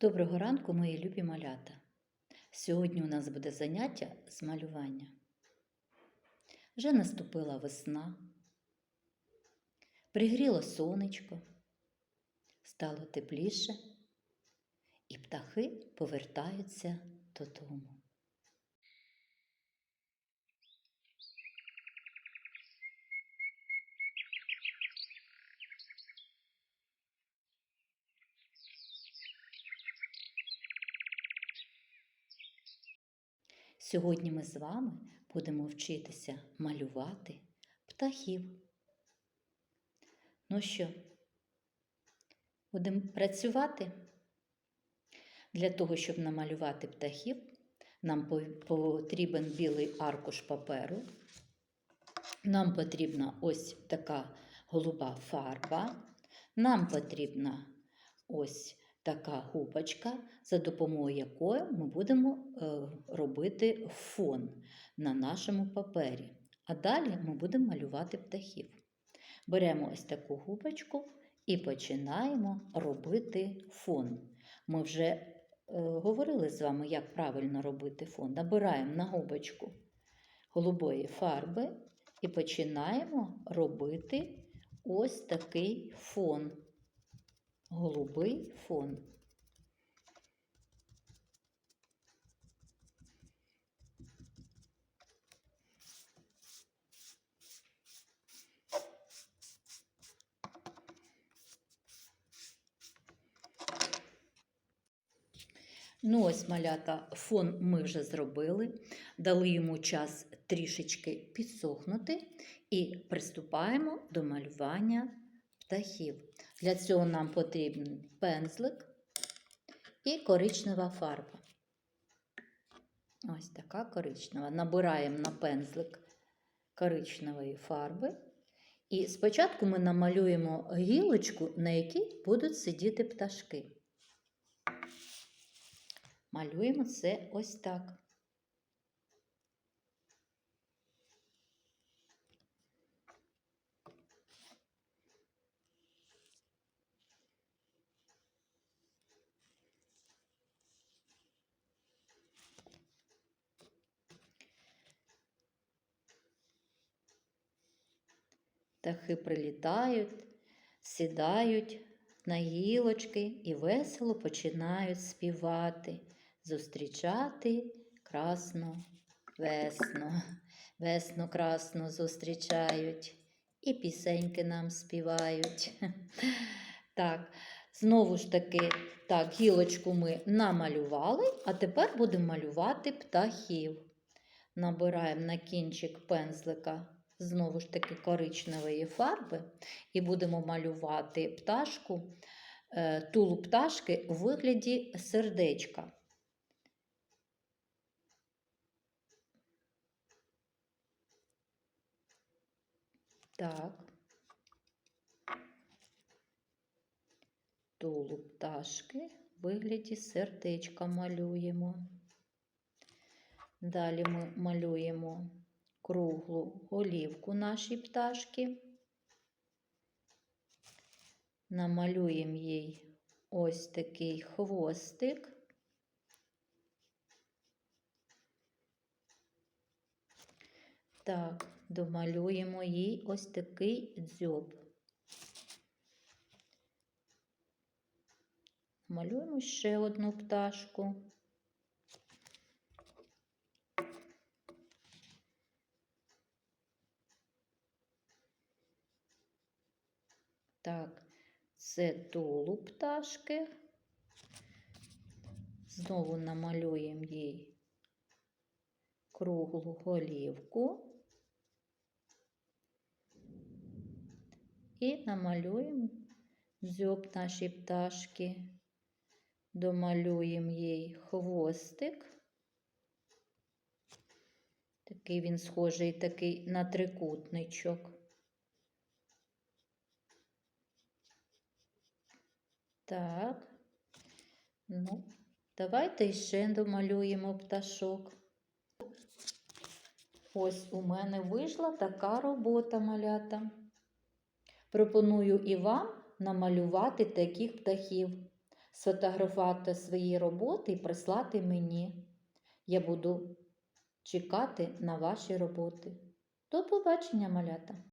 Доброго ранку, мої любі малята. Сьогодні у нас буде заняття з малювання. Вже наступила весна, пригріло сонечко, стало тепліше, і птахи повертаються додому. Сьогодні ми з вами будемо вчитися малювати птахів. Ну що, будемо працювати? Для того, щоб намалювати птахів, нам потрібен білий аркуш паперу. Нам потрібна ось така голуба фарба. Нам потрібна ось така губочка, за допомогою якої ми будемо е, робити фон на нашому папері. А далі ми будемо малювати птахів. Беремо ось таку губочку і починаємо робити фон. Ми вже е, говорили з вами, як правильно робити фон. Набираємо на губочку голубої фарби і починаємо робити ось такий фон. Голубий фон. Ну, ось малята, фон ми вже зробили, дали йому час трішечки підсохнути і приступаємо до малювання птахів. Для цього нам потрібен пензлик і коричнева фарба. Ось така коричнева. Набираємо на пензлик коричневої фарби. І спочатку ми намалюємо гілочку, на якій будуть сидіти пташки. Малюємо це ось так. Птахи прилітають, сідають на гілочки і весело починають співати, зустрічати красну весну. Весну красну зустрічають і пісеньки нам співають. Так, знову ж таки, так, гілочку ми намалювали, а тепер будемо малювати птахів. Набираємо на кінчик пензлика знову ж таки коричневої фарби і будемо малювати пташку, е, тулу пташки у вигляді сердечка. Так. Тулу пташки в вигляді сердечка малюємо. Далі ми малюємо круглу голівку нашій пташки. Намалюємо їй ось такий хвостик. Так, домалюємо їй ось такий дзьоб. Малюємо ще одну пташку. Так, це тулуб пташки. Знову намалюємо їй круглу голівку і намалюємо дзьоб нашій пташки, домалюємо їй хвостик. Такий він схожий такий на трикутничок. Так. Ну, давайте ще домалюємо пташок. Ось у мене вийшла така робота малята. Пропоную і вам намалювати таких птахів. сфотографувати свої роботи і прислати мені. Я буду чекати на ваші роботи. До побачення, малята!